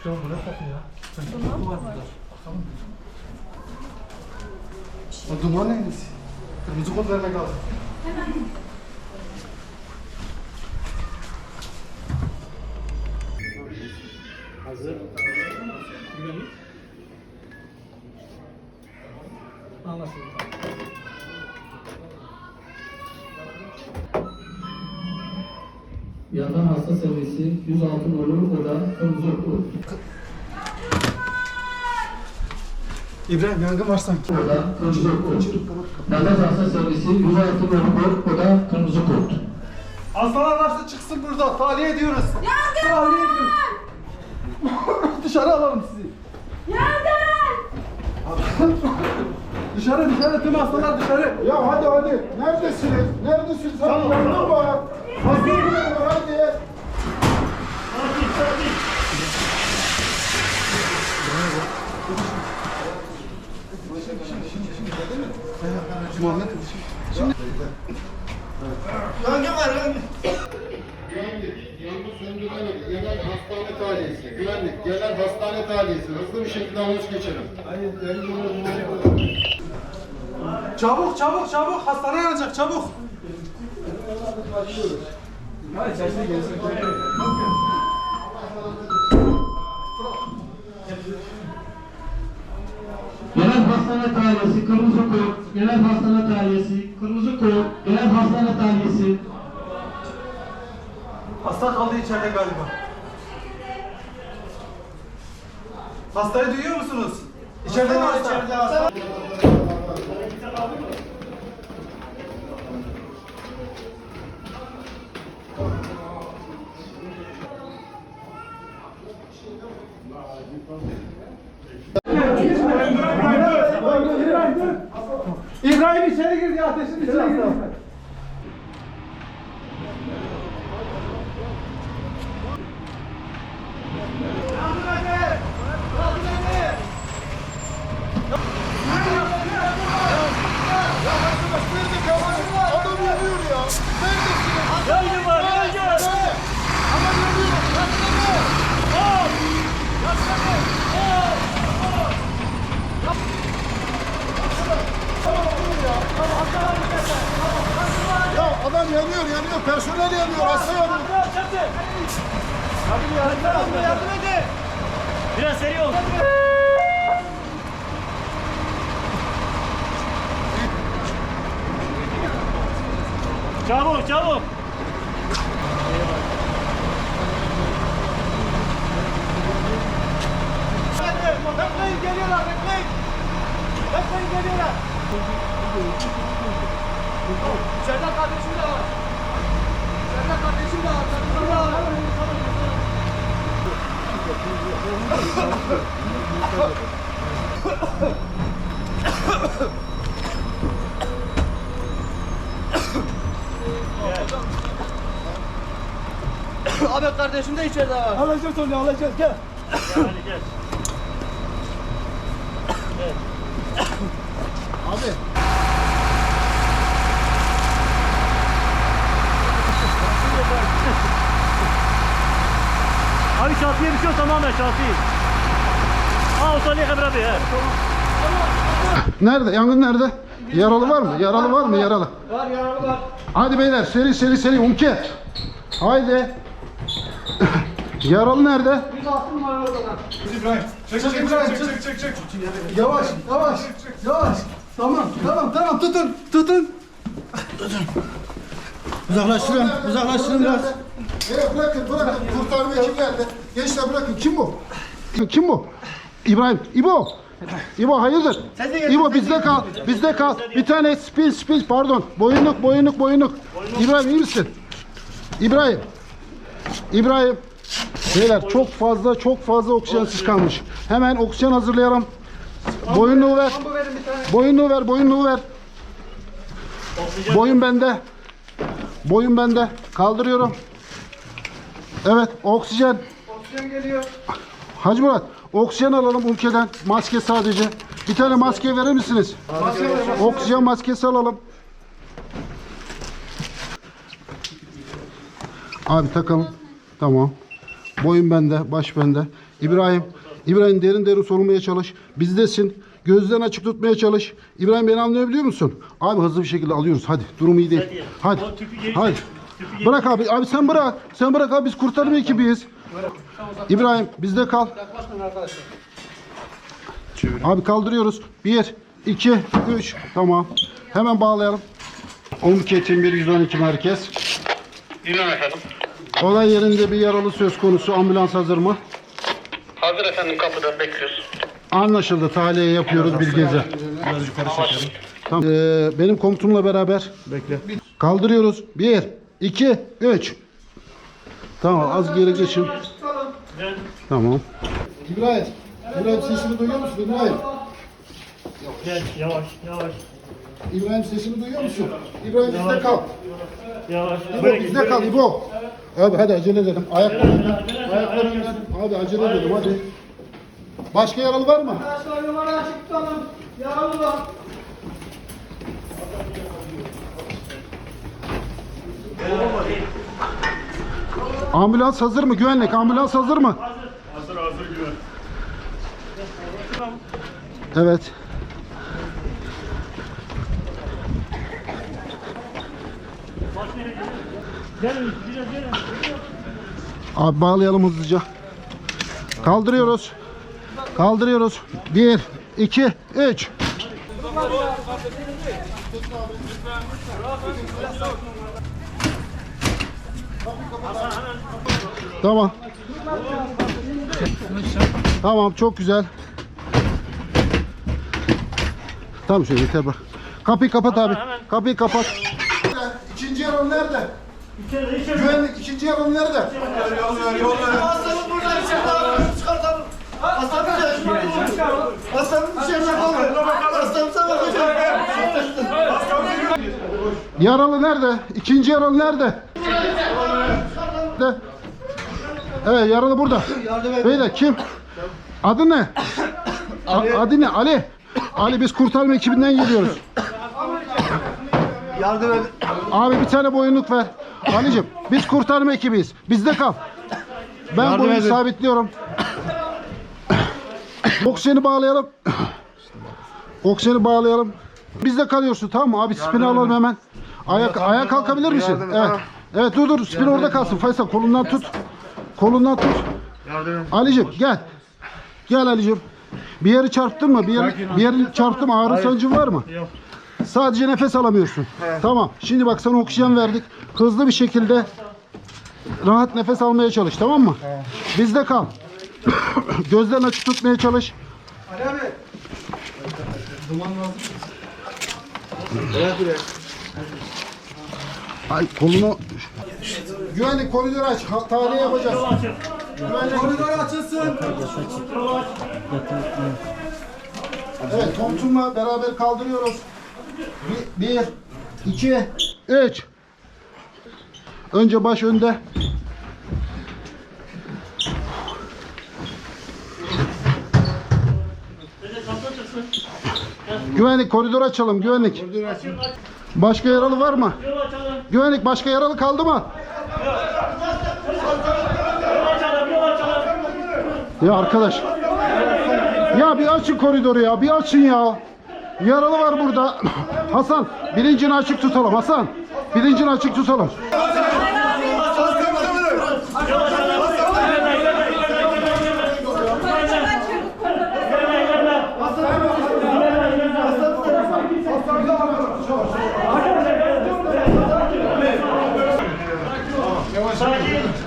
Çıkalım buraya bakın ya. Duman var. O duman neyiniz? Kırmızı kod vermek lazım. Hazır. Güvenlik. Anlaşıldı. Yatan hasta seviyesi 106 numaralı oda kırmızı okul. İbrahim yangın var sanki. Oda kırmızı okul. Yatan hasta seviyesi 106 numaralı oda kırmızı kod. Hastalar varsa çıksın burada. Tahliye ediyoruz. Yangın Tahliye ediyoruz. dışarı alalım sizi. Yangın! dışarı dışarı tüm hastalar dışarı. Ya hadi hadi. Neredesiniz? Neredesiniz? Hadi yanına var. Hadi hadi. Muhammed. Güvenlik, yangın söndürülemedi. Genel hastane tahliyesi. Güvenlik, genel hastane tahliyesi. Hızlı bir şekilde anons geçelim. Çabuk çabuk çabuk hastane yanacak çabuk. Genel hastane tarihisi kırmızı kod. Genel hastane tarihisi kırmızı kod. Genel hastane tarihisi. Hasta kaldı içeride galiba. Hastayı duyuyor musunuz? İçeride mi hasta? İbrahim içeri girdi ateşin içine girdi. Adam yanıyor ya. Neredesiniz? Yangın var, yangın! Adam yanıyor. Ya adam yanıyor yanıyor. Personel yanıyor. Hasta yanıyor. Yardım edin! Biraz seri ol. Çabuk, çabuk! Bekleyin geliyorlar bekleyin. Bekleyin geliyorlar. İçeride kardeşim de var. İçeride kardeşim de var. Kardeşim de var. Abi kardeşim de içeride var. Alacağız onu alacağız gel. Hadi gel. Abi. Abi şafiye bir şey yok tamamen şafi. Aa o salih Emre abi. he. Nerede? Yangın nerede? Yaralı var mı? Yaralı var mı? Yaralı. Var yaralı var. Hadi beyler seri seri seri Umket. Haydi. Yaralı nerede? Bir altın var orada. İbrahim. Çek çek İbrahim çek çek çek. Yavaş yavaş yavaş. Tamam tamam tamam tutun tutun. Uzaklaştırın uzaklaştırın biraz. Evet bırakın bırakın. Kurtarma ekibi geldi. Gençler bırakın. Kim bu? Kim bu? İbrahim. İbo. İbo hayırdır? İbo bizde kal. Bizde kal. Bir tane spil spil pardon. Boyunluk boyunluk boyunluk. İbrahim iyi misin? İbrahim. İbrahim. Beyler çok fazla çok fazla oksijensiz kalmış. Hemen oksijen hazırlayalım. Boyunluğu ver. Boyunluğu ver, boyunluğu ver. Boyun bende. Boyun bende. Kaldırıyorum. Evet, oksijen. Oksijen geliyor. Hacı Murat, oksijen alalım ülkeden. Maske sadece. Bir tane maske verir misiniz? Maske. Oksijen maskesi alalım. Abi takalım. Tamam. Boyun bende, baş bende. İbrahim. İbrahim derin derin solumaya çalış. Bizdesin. Gözlerini açık tutmaya çalış. İbrahim beni anlayabiliyor musun? Abi hızlı bir şekilde alıyoruz. Hadi. Durum iyi değil. Hadi. Hadi. Bırak abi. Abi sen bırak. Sen bırak abi. Biz kurtarma ekibiyiz. İbrahim bizde kal. Abi kaldırıyoruz. 1, 2, 3. Tamam. Hemen bağlayalım. 12 Etim 1 112 merkez. Bilmem efendim. Olay yerinde bir yaralı söz konusu. Ambulans hazır mı? Hazır efendim kapıda bekliyoruz. Anlaşıldı. Tahliye yapıyoruz bilginize. Tamam. Ee, benim komutumla beraber bekle. Kaldırıyoruz. 1 2 3. Tamam az geri geçin. Tamam. İbrahim. İbrahim sesini duyuyor musun İbrahim? Gel yavaş yavaş İbrahim sesini duyuyor musun? İbrahim bizde kal. yavaş. İbo bizde kal. İbo. Abi hadi acele edelim. Ayaklarından. Ayaklarından. Hadi acele edelim hadi. Başka yaralı var mı? Arkadaşlar numara açık tutalım. Yaralı var. Ambulans hazır mı? Güvenlik ambulans hazır mı? Hazır hazır güven. Evet. Abi bağlayalım hızlıca. Kaldırıyoruz. Kaldırıyoruz. 1 2 3. Tamam. Tamam çok güzel. Tamam şöyle yeter bak. Kapıyı kapat abi. Kapıyı kapat. İkinci yaralı nerede? İçeride içeride. Güvenlik ikinci yaralı nerede? Hastanın buradan çıkartalım. Çıkartalım. Hastanın dışarı çıkartalım. Hastanın dışarı çıkartalım. Hastanın Yaralı nerede? İkinci yaralı nerede? Nerede? Evet yaralı burada. Beyler kim? Adı ne? Adı ne? Ali. Ali biz kurtarma ekibinden geliyoruz. Yardım edin. Abi bir tane boyunluk ver. Ali'cim biz kurtarma ekibiyiz. Bizde kal. Ben boyunu sabitliyorum. Oksijeni bağlayalım. Oksijeni bağlayalım. Bizde kalıyorsun tamam mı? Abi spini alalım hemen. Ayak ayağa kalkabilir misin? Evet. Evet dur dur spin orada kalsın. Faysal kolundan tut. Kolundan tut. Ali'cim gel. Gel Ali'cim. Bir yeri çarptın mı? Bir yer, bir yerini çarptın mı? Ağrı sancın var mı? Yok. Sadece nefes alamıyorsun. Tamam. Şimdi bak sana oksijen verdik. Hızlı bir şekilde rahat nefes almaya çalış tamam mı? Bizde kal. Gözlerini açık tutmaya çalış. Ali abi. Ay kolunu Güvenlik koridoru aç. Tahliye yapacağız. Yol açın. Koridor açılsın. Evet, komutumla beraber kaldırıyoruz. Bir, bir, iki, üç. Önce baş önde. Güvenlik koridor açalım. Güvenlik. Başka yaralı var mı? Güvenlik başka yaralı kaldı mı? Ya arkadaş. Ya bir açın koridoru ya. Bir açın ya. Yaralı var burada. Hasan bilincini açık tutalım Hasan. Bilincini açık tutalım.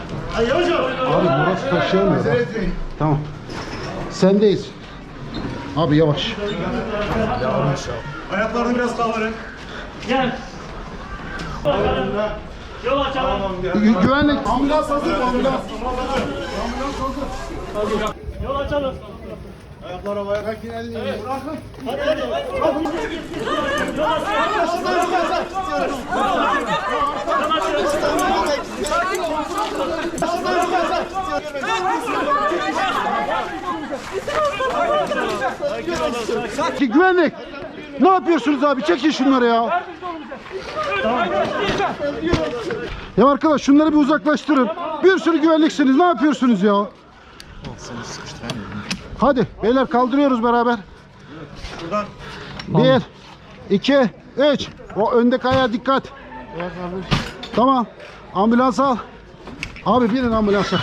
Abi burası taşıyamıyor. Tamam. Sendeyiz. Abi yavaş. Ayaklarını biraz kaldırın. Gel. Yol açalım. Gü- güvenlik. Ambulans hazır mı? Ambulans. Yol açalım. Ayaklara bak. Hadi hadi. Yol açalım. Güvenlik. Ne yapıyorsunuz abi? Çekin şunları ya. Ya arkadaş şunları bir uzaklaştırın. Bir sürü güvenliksiniz. Ne yapıyorsunuz ya? Hadi beyler kaldırıyoruz beraber. Bir, iki, üç. O öndeki ayağa dikkat. Tamam. Ambulans al. Abi binin ambulansa.